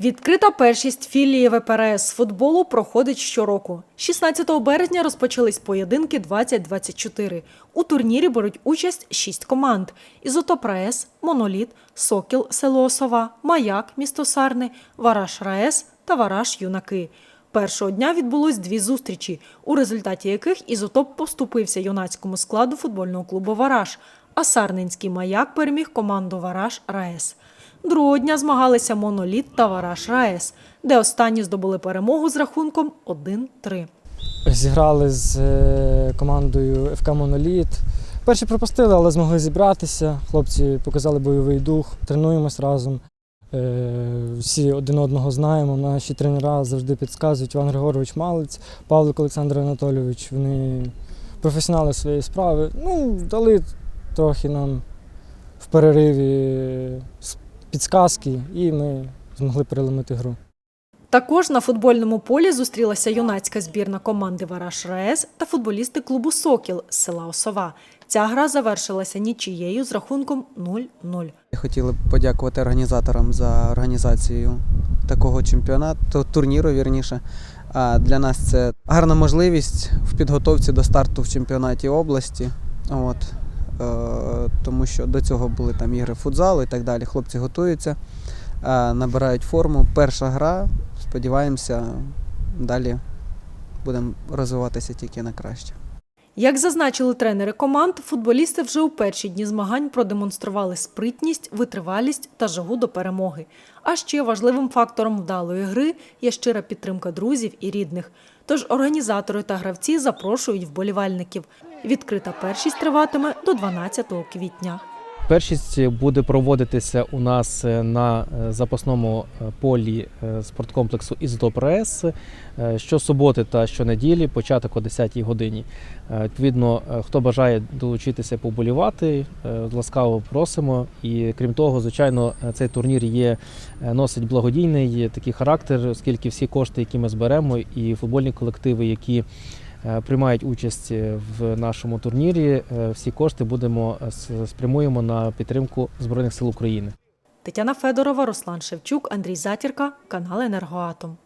Відкрита першість філії ВПРС з футболу проходить щороку. 16 березня розпочались поєдинки 2024. У турнірі беруть участь шість команд: Ізотоп РаЕС, Моноліт, Сокіл, село Осова, Маяк, місто Сарни, Вараш РаЕС та Вараш Юнаки. Першого дня відбулось дві зустрічі, у результаті яких Ізотоп поступився юнацькому складу футбольного клубу Вараш, а Сарненський маяк переміг команду Вараш РаЕС. Другого дня змагалися Моноліт та Вараш РаЕС, де останні здобули перемогу з рахунком 1-3. Зіграли з е, командою ФК Моноліт. Перші пропустили, але змогли зібратися. Хлопці показали бойовий дух, тренуємось разом. Е, Всі один одного знаємо. Наші тренера завжди підказують. Іван Григорович Малець, Павлик Олександр Анатолійович. Вони професіонали своєї справи. Ну, дали трохи нам в перериві підсказки, і ми змогли переломити гру. Також на футбольному полі зустрілася юнацька збірна команди Вараш РаЕС та футболісти клубу Сокіл з села Осова. Ця гра завершилася нічією з рахунком 0-0. Хотіли б подякувати організаторам за організацію такого чемпіонату, турніру вірніше. Для нас це гарна можливість в підготовці до старту в чемпіонаті області. От. Е, тому що до цього були там ігри футзалу і так далі. Хлопці готуються, е, набирають форму. Перша гра. Сподіваємося, далі будемо розвиватися тільки на краще. Як зазначили тренери команд, футболісти вже у перші дні змагань продемонстрували спритність, витривалість та жагу до перемоги. А ще важливим фактором вдалої гри є щира підтримка друзів і рідних. Тож організатори та гравці запрошують вболівальників. Відкрита першість триватиме до 12 квітня. Першість буде проводитися у нас е, на е, запасному е, полі спорткомплексу «Ізотоп РаЕС» е, щосуботи та щонеділі, початок о 10-й годині. Відповідно, хто бажає долучитися поболівати, ласкаво просимо. І крім того, звичайно, цей турнір є носить благодійний такий характер, оскільки всі кошти, які ми зберемо, і футбольні колективи, які приймають участь е, в нашому турнірі. Е, Всі кошти будемо е, спрямуємо на підтримку Збройних сил України. Тетяна Федорова, Руслан Шевчук, Андрій Затірка, канал Енергоатом.